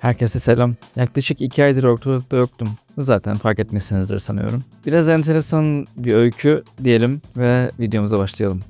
Herkese selam. Yaklaşık iki aydır ortalıkta yoktum. Zaten fark etmişsinizdir sanıyorum. Biraz enteresan bir öykü diyelim ve videomuza başlayalım.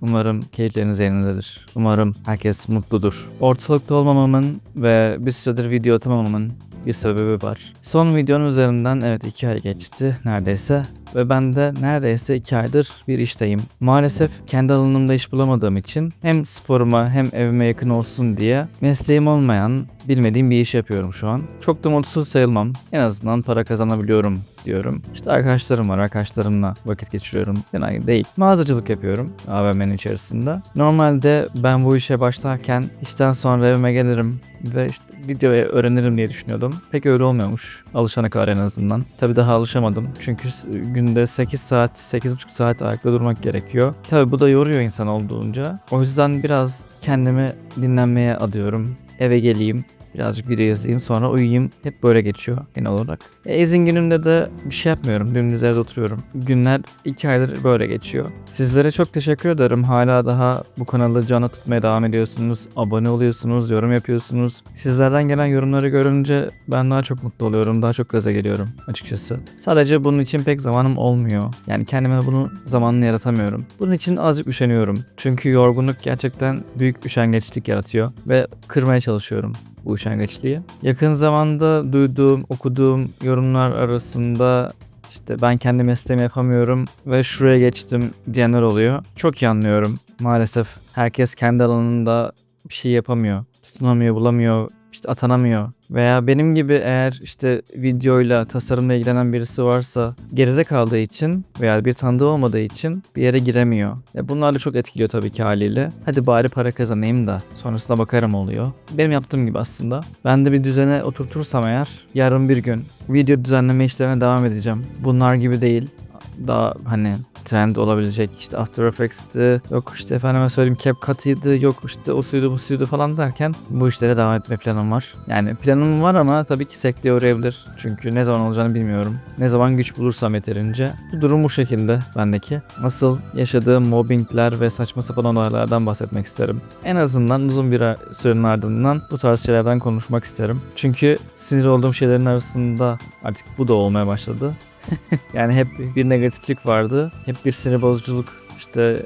Umarım keyifleriniz yerindedir. Umarım herkes mutludur. Ortalıkta olmamamın ve bir süredir video atamamamın bir sebebi var. Son videonun üzerinden evet iki ay geçti neredeyse ve ben de neredeyse iki aydır bir işteyim. Maalesef kendi alanımda iş bulamadığım için hem sporuma hem evime yakın olsun diye mesleğim olmayan bilmediğim bir iş yapıyorum şu an. Çok da mutsuz sayılmam. En azından para kazanabiliyorum diyorum. İşte arkadaşlarım var. Arkadaşlarımla vakit geçiriyorum. Fena değil. Mağazacılık yapıyorum AVM'nin içerisinde. Normalde ben bu işe başlarken işten sonra evime gelirim ve işte videoyu öğrenirim diye düşünüyordum. Pek öyle olmuyormuş. Alışana kadar en azından. Tabii daha alışamadım. Çünkü günde 8 saat, 8,5 saat ayakta durmak gerekiyor. Tabii bu da yoruyor insan olduğunca. O yüzden biraz kendimi dinlenmeye adıyorum. Eve geleyim, Birazcık video izleyeyim sonra uyuyayım. Hep böyle geçiyor genel olarak. E, izin günümde de bir şey yapmıyorum. Dümdüz evde oturuyorum. Günler iki aydır böyle geçiyor. Sizlere çok teşekkür ederim. Hala daha bu kanalı cana tutmaya devam ediyorsunuz. Abone oluyorsunuz, yorum yapıyorsunuz. Sizlerden gelen yorumları görünce ben daha çok mutlu oluyorum. Daha çok gaza geliyorum açıkçası. Sadece bunun için pek zamanım olmuyor. Yani kendime bunu zamanını yaratamıyorum. Bunun için azıcık üşeniyorum. Çünkü yorgunluk gerçekten büyük üşengeçlik yaratıyor. Ve kırmaya çalışıyorum bu üşengeçliği. Yakın zamanda duyduğum, okuduğum yorumlar arasında işte ben kendi mesleğimi yapamıyorum ve şuraya geçtim diyenler oluyor. Çok iyi anlıyorum. Maalesef herkes kendi alanında bir şey yapamıyor. Tutunamıyor, bulamıyor, işte atanamıyor. Veya benim gibi eğer işte videoyla, tasarımla ilgilenen birisi varsa geride kaldığı için veya bir tanıdığı olmadığı için bir yere giremiyor. E bunlar da çok etkiliyor tabii ki haliyle. Hadi bari para kazanayım da sonrasında bakarım oluyor. Benim yaptığım gibi aslında. Ben de bir düzene oturtursam eğer yarın bir gün video düzenleme işlerine devam edeceğim. Bunlar gibi değil. Daha hani trend olabilecek işte After Effects'ti yok işte efendime söyleyeyim CapCut'ıydı yok işte o suydu bu suydu falan derken bu işlere devam etme planım var. Yani planım var ama tabii ki sekteye uğrayabilir. Çünkü ne zaman olacağını bilmiyorum. Ne zaman güç bulursam yeterince. Bu durum bu şekilde bendeki. Asıl yaşadığım mobbingler ve saçma sapan olaylardan bahsetmek isterim. En azından uzun bir sürenin ardından bu tarz şeylerden konuşmak isterim. Çünkü sinir olduğum şeylerin arasında artık bu da olmaya başladı yani hep bir negatiflik vardı. Hep bir sinir bozuculuk işte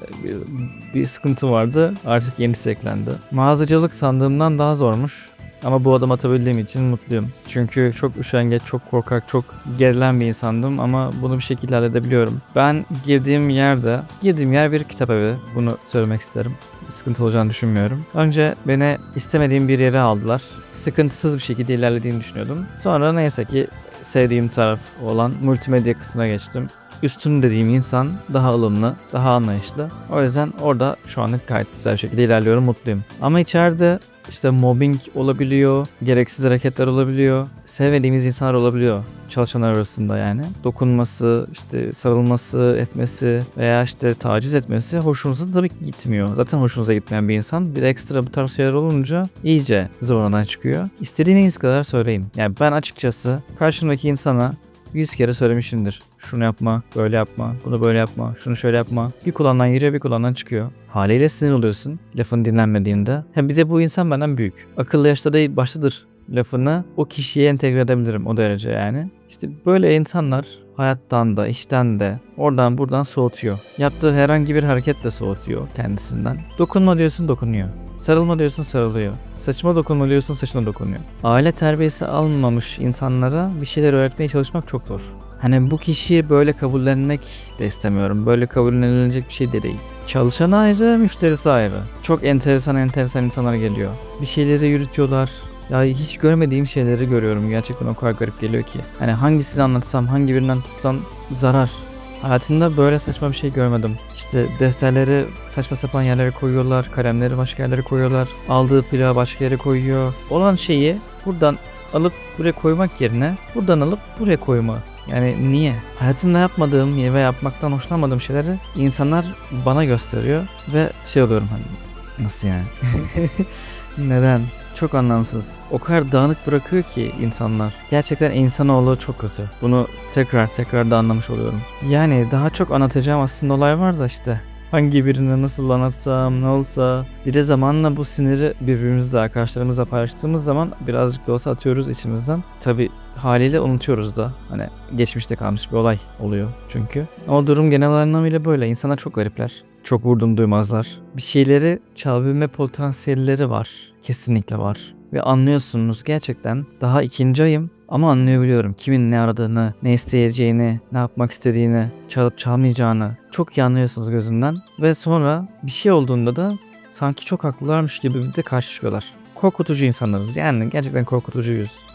bir, sıkıntı vardı. Artık yenisi eklendi. Mağazacılık sandığımdan daha zormuş. Ama bu adım atabildiğim için mutluyum. Çünkü çok üşengeç, çok korkak, çok gerilen bir insandım ama bunu bir şekilde halledebiliyorum. Ben girdiğim yerde, girdiğim yer bir kitap evi. Bunu söylemek isterim. Sıkıntı olacağını düşünmüyorum. Önce beni istemediğim bir yere aldılar. Sıkıntısız bir şekilde ilerlediğini düşünüyordum. Sonra neyse ki sevdiğim taraf olan multimedya kısmına geçtim. Üstün dediğim insan daha ılımlı, daha anlayışlı. O yüzden orada şu anlık gayet güzel bir şekilde ilerliyorum, mutluyum. Ama içeride işte mobbing olabiliyor, gereksiz hareketler olabiliyor, sevmediğimiz insanlar olabiliyor çalışanlar arasında yani. Dokunması, işte sarılması, etmesi veya işte taciz etmesi hoşunuza tabii ki gitmiyor. Zaten hoşunuza gitmeyen bir insan bir ekstra bu tarz şeyler olunca iyice zıvanadan çıkıyor. İstediğiniz kadar söyleyin. Yani ben açıkçası karşımdaki insana yüz kere söylemişimdir. Şunu yapma, böyle yapma, bunu böyle yapma, şunu şöyle yapma. Bir kulağından giriyor, bir kulağından çıkıyor. Haliyle sinir oluyorsun lafın dinlenmediğinde. Hem bir de bu insan benden büyük. Akıllı yaşta değil baştadır lafını o kişiye entegre edebilirim o derece yani. İşte böyle insanlar hayattan da, işten de, oradan buradan soğutuyor. Yaptığı herhangi bir hareket de soğutuyor kendisinden. Dokunma diyorsun dokunuyor. Sarılma diyorsun sarılıyor. Saçıma dokunma diyorsun saçına dokunuyor. Aile terbiyesi almamış insanlara bir şeyler öğretmeye çalışmak çok zor. Hani bu kişiyi böyle kabullenmek de istemiyorum. Böyle kabullenilecek bir şey de değil. Çalışan ayrı, müşterisi ayrı. Çok enteresan enteresan insanlar geliyor. Bir şeyleri yürütüyorlar. Ya hiç görmediğim şeyleri görüyorum. Gerçekten o kadar garip geliyor ki. Hani hangisini anlatsam, hangi birinden tutsam zarar. Hayatımda böyle saçma bir şey görmedim. İşte defterleri saçma sapan yerlere koyuyorlar, kalemleri başka yerlere koyuyorlar, aldığı plağı başka yere koyuyor. Olan şeyi buradan alıp buraya koymak yerine buradan alıp buraya koyma. Yani niye? Hayatımda yapmadığım ve yapmaktan hoşlanmadığım şeyleri insanlar bana gösteriyor ve şey oluyorum hani nasıl yani? Neden? Çok anlamsız. O kadar dağınık bırakıyor ki insanlar. Gerçekten insanoğlu çok kötü. Bunu tekrar tekrar da anlamış oluyorum. Yani daha çok anlatacağım aslında olay var da işte. Hangi birine nasıl anlatsam ne olsa. Bir de zamanla bu siniri birbirimizle arkadaşlarımızla paylaştığımız zaman birazcık da olsa atıyoruz içimizden. Tabi haliyle unutuyoruz da. Hani geçmişte kalmış bir olay oluyor çünkü. O durum genel anlamıyla böyle. İnsanlar çok garipler. Çok vurdum duymazlar. Bir şeyleri çalabilme potansiyelleri var. Kesinlikle var. Ve anlıyorsunuz gerçekten daha ikinci ayım ama anlayabiliyorum kimin ne aradığını, ne isteyeceğini, ne yapmak istediğini, çalıp çalmayacağını çok iyi anlıyorsunuz gözünden. Ve sonra bir şey olduğunda da sanki çok haklılarmış gibi bir de karşı çıkıyorlar. Korkutucu insanlarız yani gerçekten korkutucuyuz.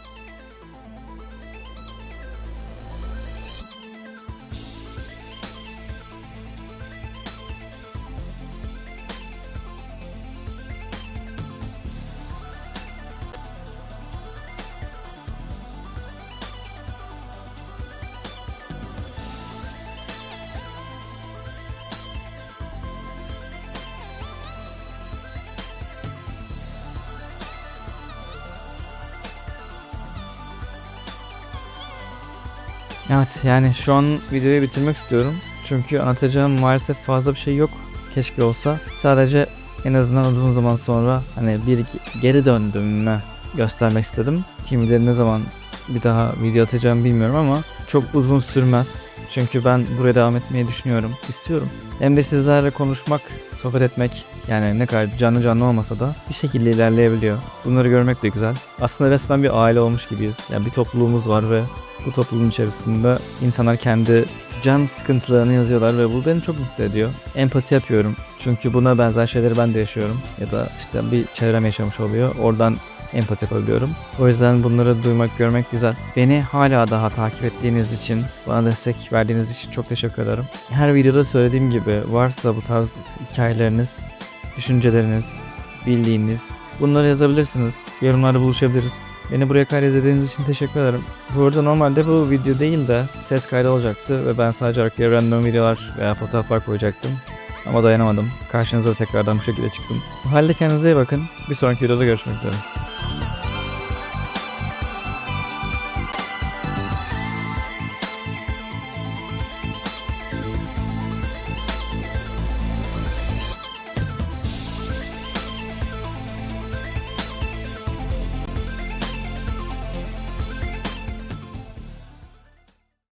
Evet yani şu an videoyu bitirmek istiyorum. Çünkü anlatacağım maalesef fazla bir şey yok. Keşke olsa. Sadece en azından uzun zaman sonra hani bir geri döndüğümü göstermek istedim. Kim bilir ne zaman bir daha video atacağım bilmiyorum ama çok uzun sürmez. Çünkü ben buraya devam etmeyi düşünüyorum. istiyorum. Hem de sizlerle konuşmak, sohbet etmek yani ne kadar canlı canlı olmasa da bir şekilde ilerleyebiliyor. Bunları görmek de güzel. Aslında resmen bir aile olmuş gibiyiz. Yani bir topluluğumuz var ve bu topluluğun içerisinde insanlar kendi can sıkıntılarını yazıyorlar ve bu beni çok mutlu ediyor. Empati yapıyorum. Çünkü buna benzer şeyleri ben de yaşıyorum. Ya da işte bir çevrem yaşamış oluyor. Oradan empati yapabiliyorum. O yüzden bunları duymak, görmek güzel. Beni hala daha takip ettiğiniz için, bana destek verdiğiniz için çok teşekkür ederim. Her videoda söylediğim gibi varsa bu tarz hikayeleriniz, düşünceleriniz, bildiğiniz bunları yazabilirsiniz. Yorumlarda buluşabiliriz. Beni buraya kadar izlediğiniz için teşekkür ederim. Bu arada normalde bu video değil de ses kaydı olacaktı ve ben sadece arkaya random videolar veya fotoğraflar koyacaktım. Ama dayanamadım. Karşınıza tekrardan bu şekilde çıktım. O halde kendinize iyi bakın. Bir sonraki videoda görüşmek üzere.